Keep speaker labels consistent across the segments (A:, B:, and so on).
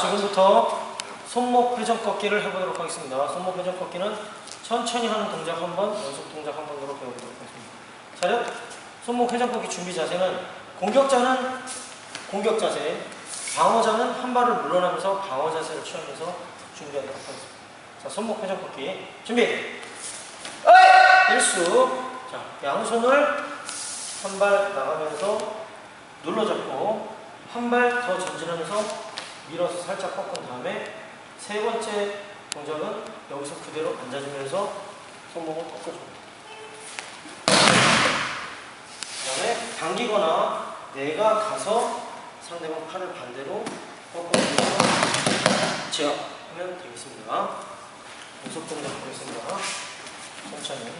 A: 지금부터 손목 회전 꺾기를 해보도록 하겠습니다. 손목 회전 꺾기는 천천히 하는 동작 한 번, 연속 동작 한 번으로 배워보도록 하겠습니다. 차렷. 손목 회전 꺾기 준비 자세는 공격자는 공격 자세, 방어자는 한 발을 물러나면서 방어 자세를 취하면서 준비하도록 하겠습니다. 자, 손목 회전 꺾기 준비. 일수. 자, 양손을 한 발 나가면서 눌러잡고 한 발 더 전진하면서 밀어서 살짝 꺾은 다음에 세 번째 동작은 여기서 그대로 앉아주면서 손목을 꺾어줍니다. 그 다음에 당기거나 내가 가서 상대방 팔을 반대로 꺾어주면서 제압 하면 되겠습니다. 연속 동작 보겠습니다. 천천히.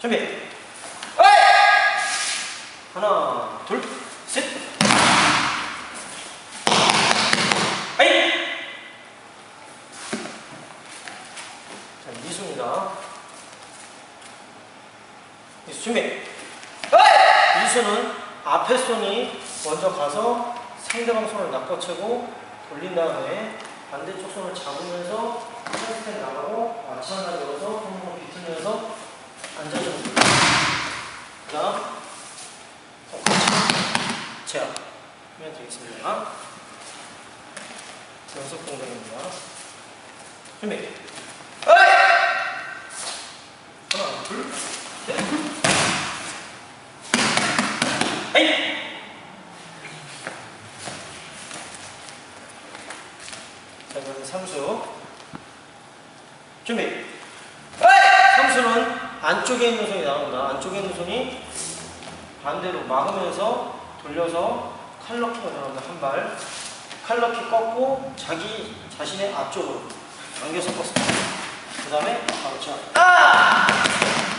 A: 준비. 하나, 둘, 셋. 아이. 자, 이수 준비. 이수는 앞에 손이 먼저 가서 상대방 손을 낚아채고 돌린 다음에 반대쪽 손을 잡으면서 스텝 나가고 마찬가지로 손목을 비틀면서 앉아줍니다. 그 다음 제압 하면 되겠습니다. 연속 동작입니다. 준비. 하나, 둘, 셋. 에이. 자, 그럼 삼수. 준비. 삼수는 안쪽에 있는 손이 나옵니다. 안쪽에 있는 손이 반대로 막으면서 돌려서 칼럭키가 들어갑니다. 한 발. 칼럭키 꺾고 자기 자신의 앞쪽으로 당겨서 꺾습니다. 그 다음에 바로 차. 아!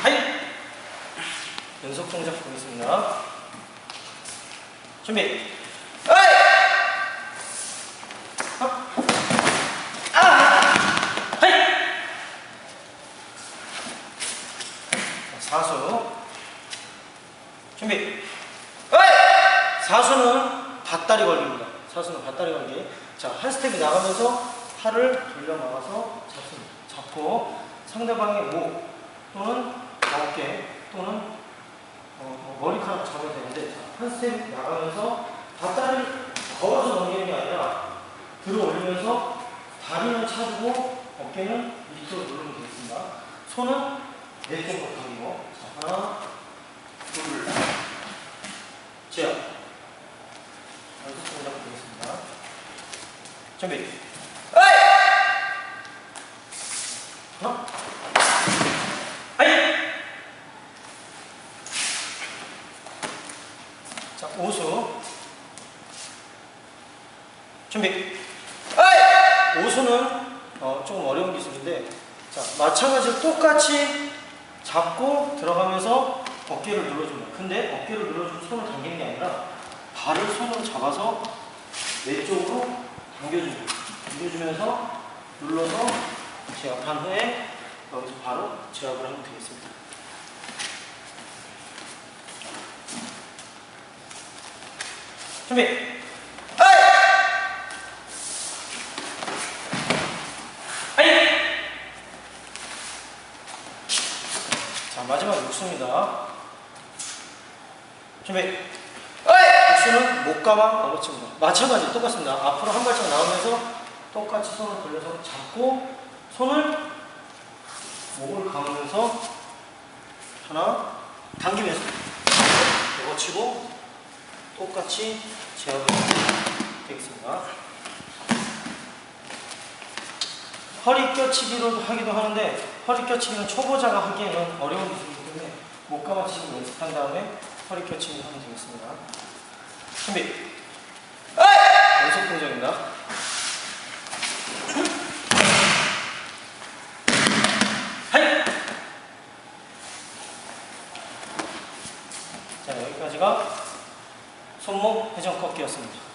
A: 하이! 연속 동작 보겠습니다. 준비. 업. 아! 하이! 자, 사수. 준비. 사수는 밭다리 걸기입니다. 사수는 밭다리 걸기. 자, 한 스텝이 나가면서 팔을 돌려 나가서 잡습니다. 잡고 상대방의 목 또는 어깨 또는 어, 머리카락 잡아야 되는데 자, 한 스텝 나가면서 밭다리 걸어서 넘기는 게 아니라 들어 올리면서 다리는 차주고 어깨는 밑으로 누르면 되겠습니다. 손은 내 쪽으로 당기고 자, 하나 둘 제압 연속 동작 보겠습니다. 준비. 하나. 아이. 자, 오수. 준비. 오수는 어, 조금 어려운 기술인데, 자, 마찬가지로 똑같이 잡고 들어가면서 어깨를 눌러줍니다. 근데 어깨를 눌러주고 손을 당기는 게 아니라 발을 손으로 잡아서 왼쪽으로 당겨줍니다. 당겨주면서 눌러서 제압한 후에 여기서 바로 제압을 하면 되겠습니다. 준비. 아이! 자, 마지막 육수입니다. 준비. 육수는 목가방 어거치입니다. 마찬가지 똑같습니다. 앞으로 한 발짝 나오면서 똑같이 손을 돌려서 잡고 손을 목을 감으면서 하나 당기면서 어거치고 똑같이 제압을 되겠습니다. 허리 껴치기로 하기도 하는데 허리 껴치기는 초보자가 하기에는 어려운 기술이기 때문에 목 감아치기 연습한 다음에 허리 껴치기 하면 되겠습니다. 준비. 연속 동작입니다. 자 여기까지가 손목 회전 꺾기였습니다.